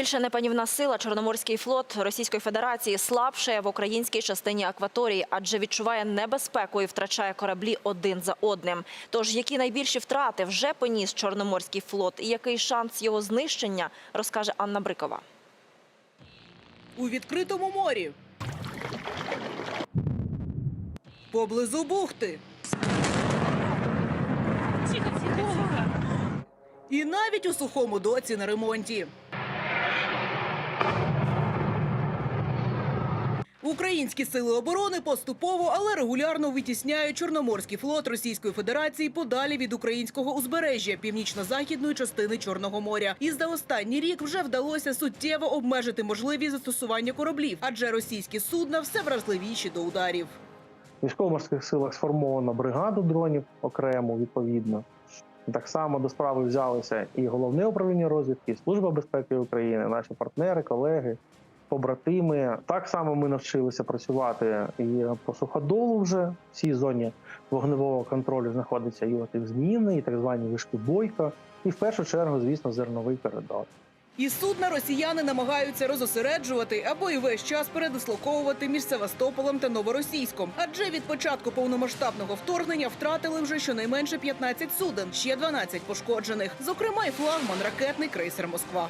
Більше непанівна сила Чорноморський флот Російської Федерації слабшає в українській частині акваторії, адже відчуває небезпеку і втрачає кораблі один за одним. Тож які найбільші втрати вже поніс Чорноморський флот і який шанс його знищення, розкаже Анна Брикова. у відкритому морі. Поблизу бухти. І навіть у сухому доці на ремонті. Українські сили оборони поступово, але регулярно витісняють Чорноморський флот Російської Федерації подалі від українського узбережжя північно-західної частини Чорного моря. І за останній рік вже вдалося суттєво обмежити можливість застосування кораблів, адже російські судна все вразливіші до ударів. В військово-морських силах сформовано бригаду дронів окремо відповідно. Так само до справи взялися і головне управління розвідки, і Служба безпеки України, наші партнери, колеги, побратими. Так само ми навчилися працювати і по суходолу вже в цій зоні вогневого контролю знаходиться і от і зміни, і так звані вишки бойка, і в першу чергу, звісно, зерновий коридор. І судна росіяни намагаються розосереджувати або і весь час передислоковувати між Севастополем та Новоросійськом. Адже від початку повномасштабного вторгнення втратили вже щонайменше 15 суден, ще 12 пошкоджених. Зокрема, і флагман ракетний крейсер Москва.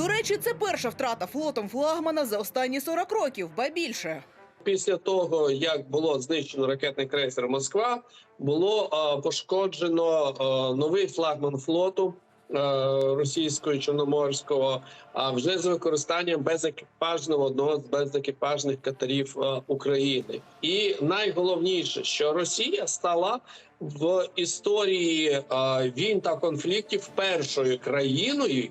До речі, це перша втрата флотом флагмана за останні 40 років, ба більше. Після того, як було знищено ракетний крейсер Москва, було е, пошкоджено е, новий флагман флоту е, російського чорноморського, а вже з використанням безекіпажного одного з безекіпажних катерів е, України. І найголовніше, що Росія стала в історії е, війн та конфліктів першою країною,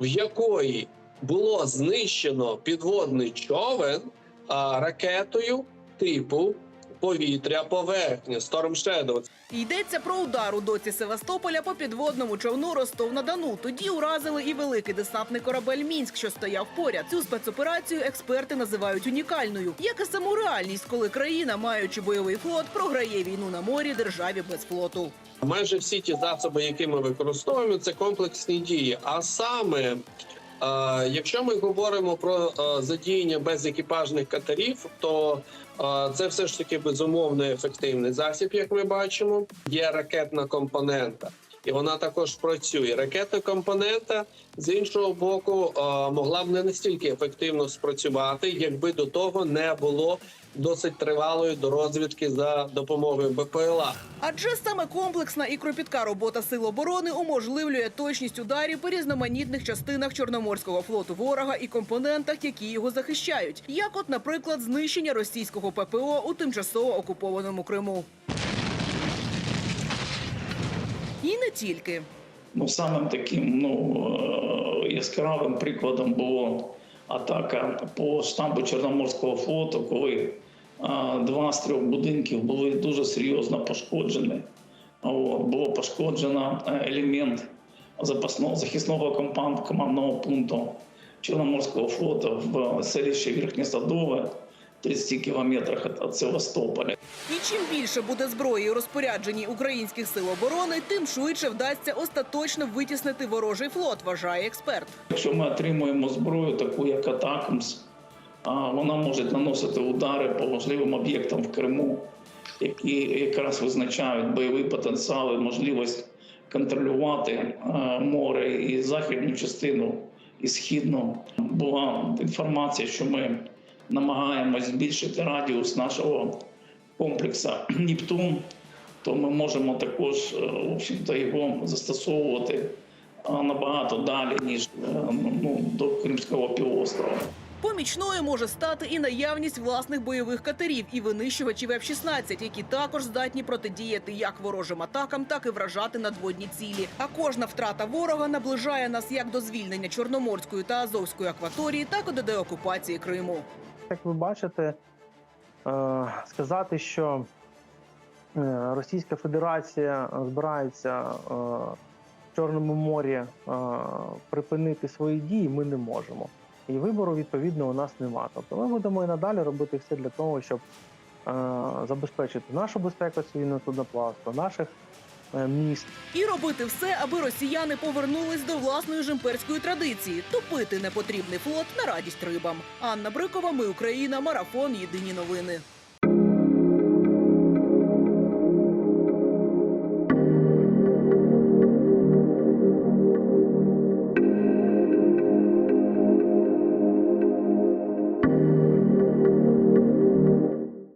в якої було знищено підводний човен а, ракетою типу повітря поверхня Storm Shadow. Йдеться про удар у доці Севастополя по підводному човну Ростов-на-Дону. Тоді уразили і великий десантний корабель Мінськ, що стояв поряд. Цю спецоперацію експерти називають унікальною, як і саму реальність, коли країна, маючи бойовий флот, програє війну на морі державі без флоту. Майже всі ті засоби, які ми використовуємо, це комплексні дії. А саме, якщо ми говоримо про е, задіяння безекіпажних катерів, то е, це все ж таки безумовно ефективний засіб, як ми бачимо. Є ракетна компонента. І вона також працює. Ракетна компонента з іншого боку е, могла б не настільки ефективно спрацювати, якби до того не було досить тривалої до розвідки за допомогою БПЛА. Адже саме комплексна і кропітка робота сил оборони уможливлює точність ударів по різноманітних частинах Чорноморського флоту ворога і компонентах, які його захищають, як, от, наприклад, знищення російського ППО у тимчасово окупованому Криму. І не тільки. Ну, самим таким ну, е, яскравим прикладом було атака по штабу Чорноморського флоту, коли е, два з трьох будинків були дуже серйозно пошкоджені. От, було пошкоджено е, елемент запасного захисного командного пункту Чорноморського флоту в селищі Верхнє Садове, 30 кілометрах від- Севастополя. І чим більше буде зброї у розпорядженні українських сил оборони, тим швидше вдасться остаточно витіснити ворожий флот, вважає експерт. Якщо ми отримуємо зброю, таку як Атакамс, а, вона може наносити удари по важливим об'єктам в Криму, які якраз визначають бойовий потенціал і можливість контролювати море і західну частину, і східну. Була інформація, що ми намагаємось збільшити радіус нашого комплексу Нептун, то ми можемо також е, в общем-то, його застосовувати набагато далі, ніж е, ну, до Кримського півострова. Помічною може стати і наявність власних бойових катерів і винищувачів F-16, які також здатні протидіяти як ворожим атакам, так і вражати надводні цілі. А кожна втрата ворога наближає нас як до звільнення Чорноморської та Азовської акваторії, так і до деокупації Криму. Як ви бачите, е, сказати, що е, Російська Федерація збирається е, в Чорному морі припинити свої дії, ми не можемо. І вибору відповідно у нас нема. Тобто ми будемо і надалі робити все для того, щоб забезпечити нашу безпеку цивільного судноплавства, наших міст. І робити все, аби росіяни повернулись до власної ж імперської традиції топити непотрібний флот на радість рибам. Анна Брикова, ми Україна, марафон. Єдині новини.